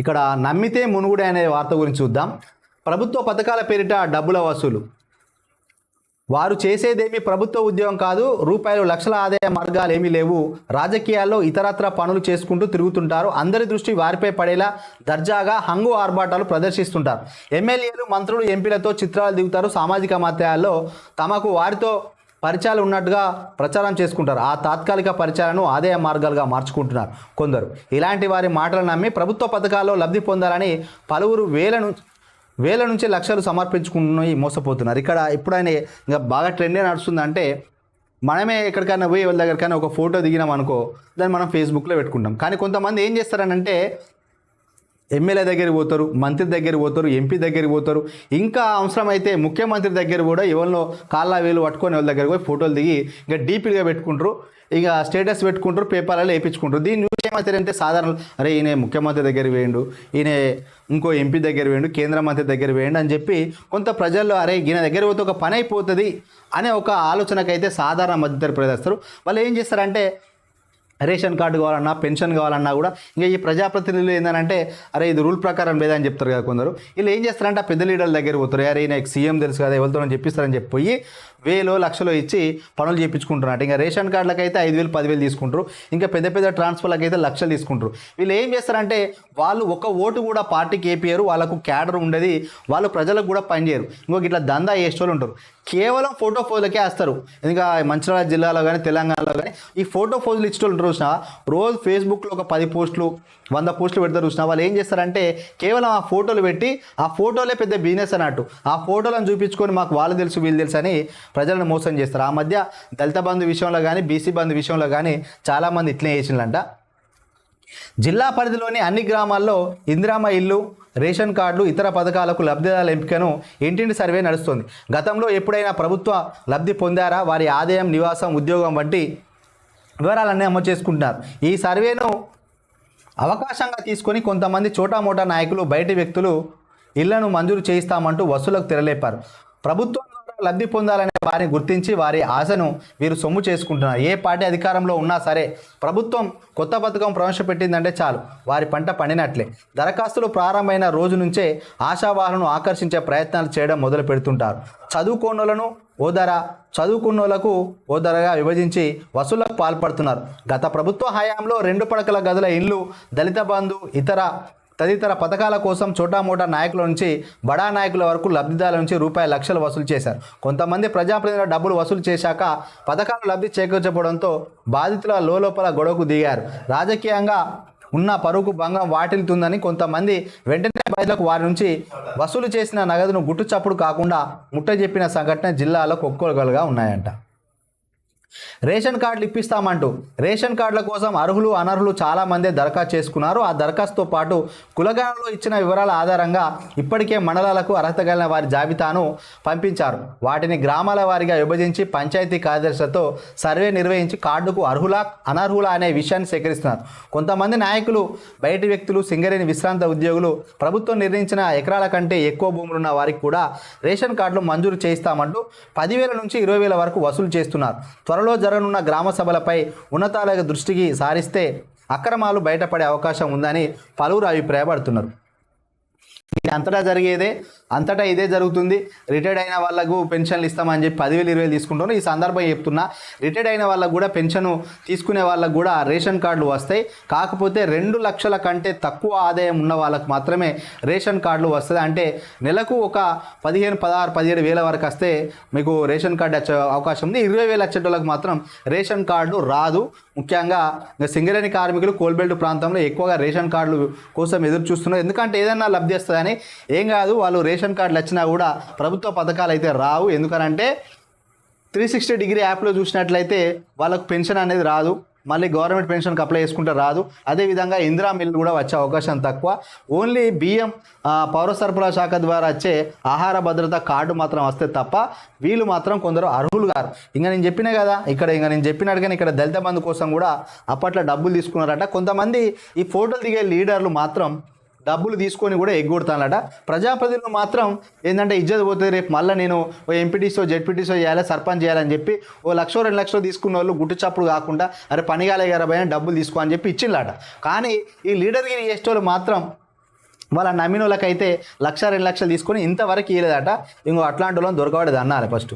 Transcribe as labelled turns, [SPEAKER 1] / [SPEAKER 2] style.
[SPEAKER 1] ఇక్కడ నమ్మితే మునుగుడే అనే వార్త గురించి చూద్దాం. ప్రభుత్వ పథకాల పేరిట డబ్బుల వసూలు. వారు చేసేదేమీ ప్రభుత్వ ఉద్యోగం కాదు రూపాయలు లక్షల ఆదాయ మార్గాలు ఏమీ లేవు. రాజకీయాల్లో ఇతరత్ర పనులు చేసుకుంటూ తిరుగుతుంటారు. అందరి దృష్టి వారిపై పడేలా దర్జాగా హంగు ఆర్భాటాలు ప్రదర్శిస్తుంటారు. ఎమ్మెల్యేలు మంత్రులు ఎంపీలతో చిత్రాలు దిగుతారు. సామాజిక మాధ్యమాల్లో తమకు వారితో పరిచయాలు ఉన్నట్టుగా ప్రచారం చేసుకుంటారు. ఆ తాత్కాలిక పరిచయాలను ఆదాయ మార్గాలుగా మార్చుకుంటున్నారు కొందరు. ఇలాంటి వారి మాటలు నమ్మి ప్రభుత్వ పథకాల్లో లబ్ధి పొందాలని పలువురు వేల నుంచి వేల నుంచి లక్షలు సమర్పించుకుని మోసపోతున్నారు. ఇక్కడ ఎప్పుడైనా ఇంకా బాగా ట్రెండే నడుస్తుందంటే మనమే ఎక్కడికైనా పోయి వాళ్ళ దగ్గరికైనా ఒక ఫోటో దిగినాం అనుకో దాన్ని మనం ఫేస్బుక్లో పెట్టుకుంటాం. కానీ కొంతమంది ఏం చేస్తారనంటే ఎమ్మెల్యే దగ్గరికి పోతారు మంత్రి దగ్గరికి పోతారు ఎంపీ దగ్గరికి పోతారు. ఇంకా అవసరమైతే ముఖ్యమంత్రి దగ్గర కూడా ఎవరినో కాళ్ళ వేలు పట్టుకొని వాళ్ళ దగ్గరికి పోయి ఫోటోలు దిగి ఇంకా డీపీగా పెట్టుకుంటారు. ఇక స్టేటస్ పెట్టుకుంటారు పేపర్లలో వేయించుకుంటారు. దీని న్యూస్ ఏమవుతారంటే సాధారణ అరే ఈయన ముఖ్యమంత్రి దగ్గర వేయండు ఈయన ఇంకో ఎంపీ దగ్గర వేయండు కేంద్ర మంత్రి దగ్గర వేయండి అని చెప్పి కొంత ప్రజల్లో అరే ఈయన దగ్గర పోతే ఒక పని అయిపోతుంది అనే ఒక ఆలోచనకైతే సాధారణ మధ్యతర ప్రజలు వాళ్ళు ఏం చేస్తారంటే రేషన్ కార్డు కావాలన్నా పెన్షన్ కావాలన్నా కూడా ఇంకా ఈ ప్రజాప్రతినిధులు ఏంటంటే అరే ఇది రూల్ ప్రకారం లేదని చెప్తారు కదా కొందరు. వీళ్ళు ఏం చేస్తారంటే పెద్ద లీడర్ల దగ్గర పోతారు. అరే నాకు సీఎం తెలుసు కదా ఎవరితో చెప్పిస్తారని చెప్పి పోయి వేలో లక్షలో ఇచ్చి పనులు చేయించుకుంటున్నారు ఇంకా రేషన్ కార్డులకు అయితే ఐదు వేలు పదివేలు తీసుకుంటారు. ఇంకా పెద్ద పెద్ద ట్రాన్స్ఫర్లకు అయితే లక్షలు తీసుకుంటారు. వీళ్ళు ఏం చేస్తారంటే వాళ్ళు ఒక ఓటు కూడా పార్టీకి ఏపీయరు వాళ్ళకు క్యాడర్ ఉండేది. వాళ్ళు ప్రజలకు కూడా పనిచేయరు ఇంకొక ఇట్లా దందా చేసేవాళ్ళు ఉంటారు. కేవలం ఫోటో ఫోజులకే వేస్తారు. ఇంకా మంచిర్యాల జిల్లాలో కానీ తెలంగాణలో కానీ ఈ ఫోటో ఫోజులు ఇచ్చేటోళ్ళు చూసిన చూసినా రోజు ఫేస్బుక్లో ఒక పది పోస్టులు వంద పోస్టులు పెడతారు చూసినా వాళ్ళు ఏం చేస్తారంటే కేవలం ఆ ఫోటోలు పెట్టి ఆ ఫోటోలే పెద్ద బిజినెస్ అన్నట్టు. ఆ ఫోటోలను చూపించుకొని మాకు వాళ్ళు తెలుసు వీళ్ళు తెలుసు అని ప్రజలను మోసం చేస్తారు. ఆ మధ్య దళిత బంధు విషయంలో కానీ బీసీ బంధు విషయంలో కానీ చాలామంది ఇట్లే చేసిందంట జిల్లా పరిధిలోని అన్ని గ్రామాల్లో ఇందిరామ ఇల్లు రేషన్ కార్డులు ఇతర పథకాలకు లబ్ధిదారుల ఎంపికను ఇంటింటి సర్వే నడుస్తుంది. గతంలో ఎప్పుడైనా ప్రభుత్వ లబ్ధి పొందారా? వారి ఆదాయం నివాసం ఉద్యోగం వంటి వివరాలన్నీ అమలు చేసుకుంటున్నారు. ఈ సర్వేను అవకాశంగా తీసుకొని కొంతమంది చోటామోటా నాయకులు బయటి వ్యక్తులు ఇళ్ళను మంజూరు చేయిస్తామంటూ వసూలకు తెరలేపారు. ప్రభుత్వం లబ్ధి పొందాలనే వారిని గుర్తించి వారి ఆశను వీరు సొమ్ము చేసుకుంటున్నారు. ఏ పార్టీ అధికారంలో ఉన్నా సరే ప్రభుత్వం కొత్త పథకం ప్రవేశపెట్టిందంటే చాలు. వారి పంట పండినట్లే. దరఖాస్తులు ప్రారంభమైన రోజు నుంచే ఆశావాహులను ఆకర్షించే ప్రయత్నాలు చేయడం మొదలు పెడుతుంటారు. చదువుకోనులను ఓ ధర చదువుకున్నోళ్ళకు ఓ ధరగా విభజించి వసూళ్ళకు పాల్పడుతున్నారు. గత ప్రభుత్వ హయాంలో రెండు పడకల గదుల ఇల్లు దళిత బంధు ఇతర తదితర పథకాల కోసం చోటామోటా నాయకుల నుంచి బడా నాయకుల వరకు లబ్ధిదారుల నుంచి రూపాయి లక్షలు వసూలు చేశారు. కొంతమంది ప్రజాప్రతినిధుల డబ్బులు వసూలు చేశాక పథకాలు లబ్ధి చేకూర్చపోవడంతో బాధితుల లోపల గొడవకు దిగారు. రాజకీయంగా ఉన్న పరువుకు భంగం వాటిల్తుందని కొంతమంది వెంటనే బయటకు వారి నుంచి వసూలు చేసిన నగదును గుట్టు చప్పుడు కాకుండా ముట్ట చెప్పిన సంఘటన జిల్లాలో ఒక్కొక్కలుగా ఉన్నాయంట. రేషన్ కార్డులు ఇప్పిస్తామంటూ రేషన్ కార్డుల కోసం అర్హులు అనర్హులు చాలామందే దరఖాస్తు చేసుకున్నారు. ఆ దరఖాస్తుతో పాటు కులగణలో ఇచ్చిన వివరాల ఆధారంగా ఇప్పటికే మండలాలకు అర్హత కలిగిన వారి జాబితాను పంపించారు. వాటిని గ్రామాల వారిగా విభజించి పంచాయతీ కార్యదర్శులతో సర్వే నిర్వహించి కార్డుకు అర్హులా అనర్హులా అనే విషయాన్ని సేకరిస్తున్నారు. కొంతమంది నాయకులు బయటి వ్యక్తులు సింగరేణి విశ్రాంత ఉద్యోగులు ప్రభుత్వం నిర్ణయించిన ఎకరాల కంటే ఎక్కువ భూములున్న వారికి కూడా రేషన్ కార్డులు మంజూరు చేయిస్తామంటూ పదివేల నుంచి ఇరవై వేల వరకు వసూలు చేస్తున్నారు. త్వరలో జరగనున్న గ్రామ సభలపై ఉన్నతాల దృష్టికి సారిస్తే అక్రమాలు బయటపడే అవకాశం ఉందని పలువురు అభిప్రాయపడుతున్నారు. అంతటా జరిగేదే అంతటా ఇదే జరుగుతుంది. రిటైర్డ్ అయిన వాళ్ళకు పెన్షన్లు ఇస్తామని చెప్పి పదివేలు ఇరవై వేలు తీసుకుంటాను ఈ సందర్భం చెప్తున్నా రిటైర్డ్ అయిన వాళ్ళకు కూడా పెన్షన్ తీసుకునే వాళ్ళకు కూడా రేషన్ కార్డులు వస్తాయి. కాకపోతే రెండు లక్షల కంటే తక్కువ ఆదాయం ఉన్న వాళ్ళకు మాత్రమే రేషన్ కార్డులు వస్తుంది అంటే నెలకు ఒక పదిహేను పదహారు పదిహేడు వేల వరకు వస్తే మీకు రేషన్ కార్డు వచ్చే అవకాశం ఉంది. ఇరవై వేలు వచ్చేటోళ్ళకి మాత్రం రేషన్ కార్డు రాదు. ముఖ్యంగా సింగరేణి కార్మికులు కోల్బెల్ట్ ప్రాంతంలో ఎక్కువగా రేషన్ కార్డులు కోసం ఎదురు చూస్తున్నారు. ఎందుకంటే ఏదైనా లబ్ధి వస్తుందని ఏం కాదు వాళ్ళు రేషన్ కార్డులు వచ్చినా కూడా ప్రభుత్వ పథకాలు అయితే రావు. ఎందుకనంటే త్రీ సిక్స్టీ డిగ్రీ యాప్లో చూసినట్లయితే వాళ్ళకు పెన్షన్ అనేది రాదు. మళ్ళీ గవర్నమెంట్ పెన్షన్కి అప్లై చేసుకుంటే రాదు. అదేవిధంగా ఇందిరా మిల్ కూడా వచ్చే అవకాశం తక్కువ. ఓన్లీ బియ్యం పౌర సరఫరా శాఖ ద్వారా వచ్చే ఆహార భద్రత కార్డు మాత్రం వస్తే తప్ప వీళ్ళు మాత్రం కొందరు అర్హులు గారు ఇంకా నేను చెప్పినా కదా ఇక్కడ ఇంకా నేను చెప్పినట్టుగానే ఇక్కడ దళిత బంధు కోసం కూడా అప్పట్లో డబ్బులు తీసుకున్నారట. కొంతమంది ఈ ఫోటోలు దిగే లీడర్లు మాత్రం డబ్బులు తీసుకొని కూడా ఎగ్గొడతానట. ప్రజాప్రతినిధులు మాత్రం ఏంటంటే ఇజ్జత్ పోతుంది రేపు మళ్ళీ నేను ఓ ఎంపీటీసో జెడ్పీటీసో చేయాలి సర్పంచ్ చేయాలని చెప్పి ఓ లక్ష రెండు లక్షలు తీసుకున్న వాళ్ళు గుట్టు చప్పుడు కాకుండా అరే పనిగాలే గారా భయ డబ్బులు తీసుకో అని చెప్పి ఇచ్చిండట కానీ ఈ లీడర్కి చేసేటోళ్ళు మాత్రం వాళ్ళ నమ్మిన వాళ్ళకైతే లక్ష రెండు లక్షలు తీసుకొని ఇంతవరకు ఇవ్వలేదట ఇంకో అట్లాంటి వాళ్ళని దొరకబడేది అన్నారు ఫస్ట్.